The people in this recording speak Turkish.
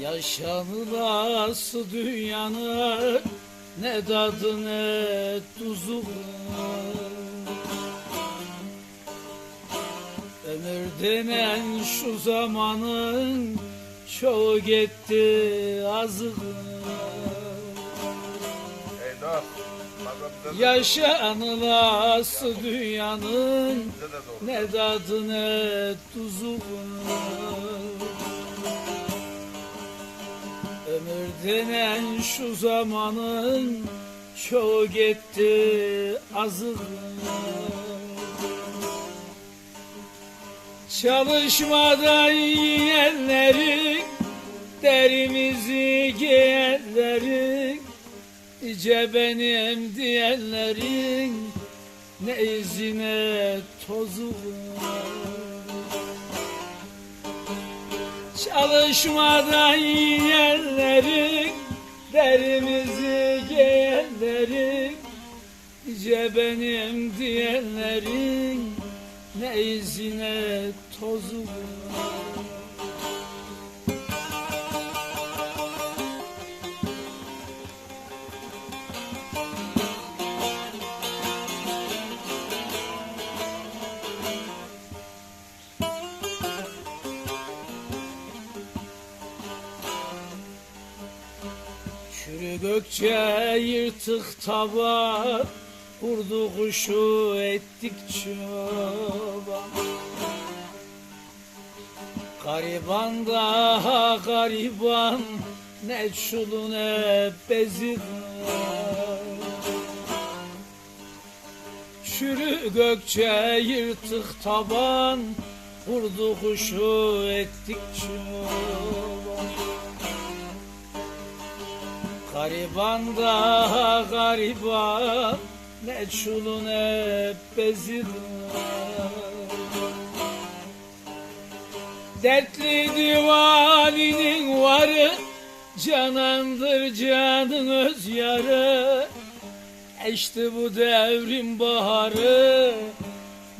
Yaşanılası dünyanın ne tadı ne tuzu var. Ömür denen şu zamanın çoğu gitti azı Yaşanılası dünyanın ne tadı ne tuzu var. Denen şu zamanın çoğu gitti azı Çalışmadan yiyenlerin derimizi giyenlerin İce benim diyenlerin ne izine tozu var Çalışmadan yiyenlerin derimizi giyenlerin İce benim diyenlerin ne izine tozu. var Çürü gökçe yırtık tava Kurdu kuşu ettik çoban Gariban da gariban Ne çulu ne bezi var. Çürü gökçe yırtık taban Kurdu kuşu ettik çoban Gariban da gariban Ne çulu ne bezi var. Dertli divaninin varı Canandır canın öz yarı. İşte bu devrin baharı